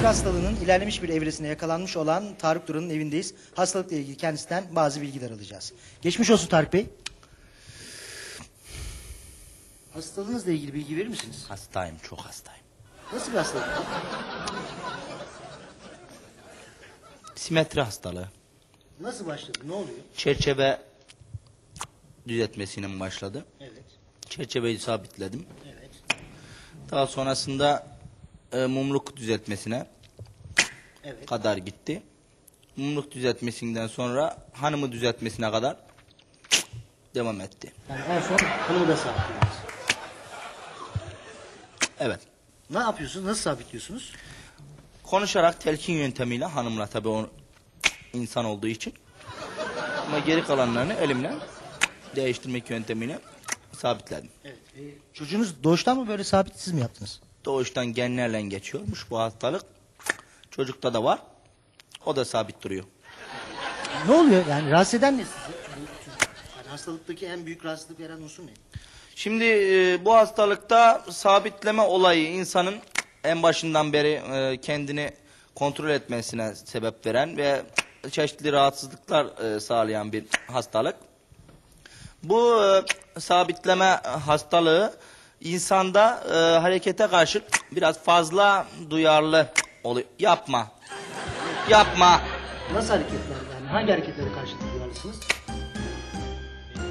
sinir hastalığının ilerlemiş bir evresine yakalanmış olan Tarık Duran'ın evindeyiz. Hastalıkla ilgili kendisinden bazı bilgiler alacağız. Geçmiş olsun Tarık Bey. Hastalığınızla ilgili bilgi verir misiniz? Hastayım, çok hastayım. Nasıl bir hastalık? Simetri hastalığı. Nasıl başladı? Ne oluyor? Çerçeve düzeltmesiyle mi başladı? Evet. Çerçeveyi sabitledim. Evet. Daha sonrasında e, mumluk düzeltmesine Evet. kadar gitti. Mumluk düzeltmesinden sonra hanımı düzeltmesine kadar devam etti. Yani en son hanımı da sabitliyorsunuz. Evet. Ne yapıyorsunuz? Nasıl sabitliyorsunuz? Konuşarak telkin yöntemiyle hanımla tabii o insan olduğu için. Ama geri kalanlarını elimle değiştirmek yöntemiyle sabitledim. Evet. E, çocuğunuz doğuştan mı böyle sabit siz mi yaptınız? Doğuştan genlerle geçiyormuş bu hastalık. Çocukta da var. O da sabit duruyor. Ne oluyor? Yani rahatsız eden ne sizi? Yani hastalıktaki en büyük rahatsızlık veren unsur ne? Şimdi e, bu hastalıkta sabitleme olayı insanın en başından beri e, kendini kontrol etmesine sebep veren ve çeşitli rahatsızlıklar e, sağlayan bir hastalık. Bu e, sabitleme hastalığı insanda e, harekete karşı biraz fazla duyarlı oluyor. Yapma. Yapma. Nasıl hareketler yani? Hangi hareketlere karşı duyarlısınız?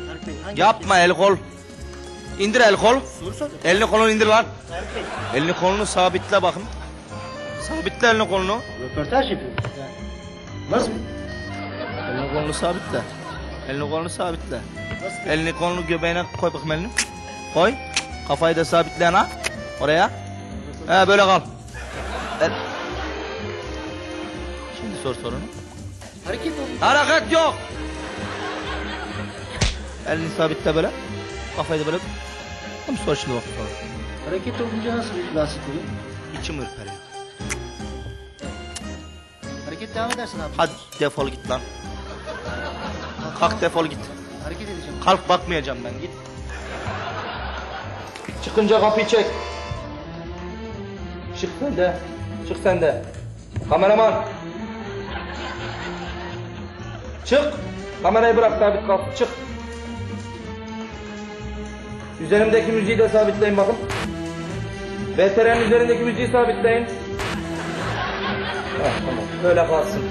Tarık Bey hangi Yapma el kol. İndir el kol. Soru sor. Elini kolunu indir lan. Tarık Bey. Elini kolunu sabitle bakın. Sabitle elini kolunu. Röportaj yapıyoruz. Yani. Nasıl? Elini kolunu sabitle. Elini kolunu sabitle. Nasıl? Elini kolunu göbeğine koy bakayım elini. Koy. Kafayı da sabitle ha. Oraya. He böyle kal. El. Şimdi sor sorunu. Hareket oldu. Hareket yok. Elini sabitle böyle. Kafayı da böyle. Tamam sor şimdi bak. Hareket olunca nasıl bir rahatsızlık oluyor? İçim ürperiyor. Hareket devam edersin abi. Hadi defol git lan. Kalk defol git. Hareket edeceğim. Kalk bakmayacağım ben git. Çıkınca kapıyı çek. Çık sen de. Çık sen de. Kameraman. Çık. Kamerayı bırak sabit kal. Çık. Üzerimdeki müziği de sabitleyin bakın. VTR'nin üzerindeki müziği sabitleyin. Ha, tamam. Böyle kalsın.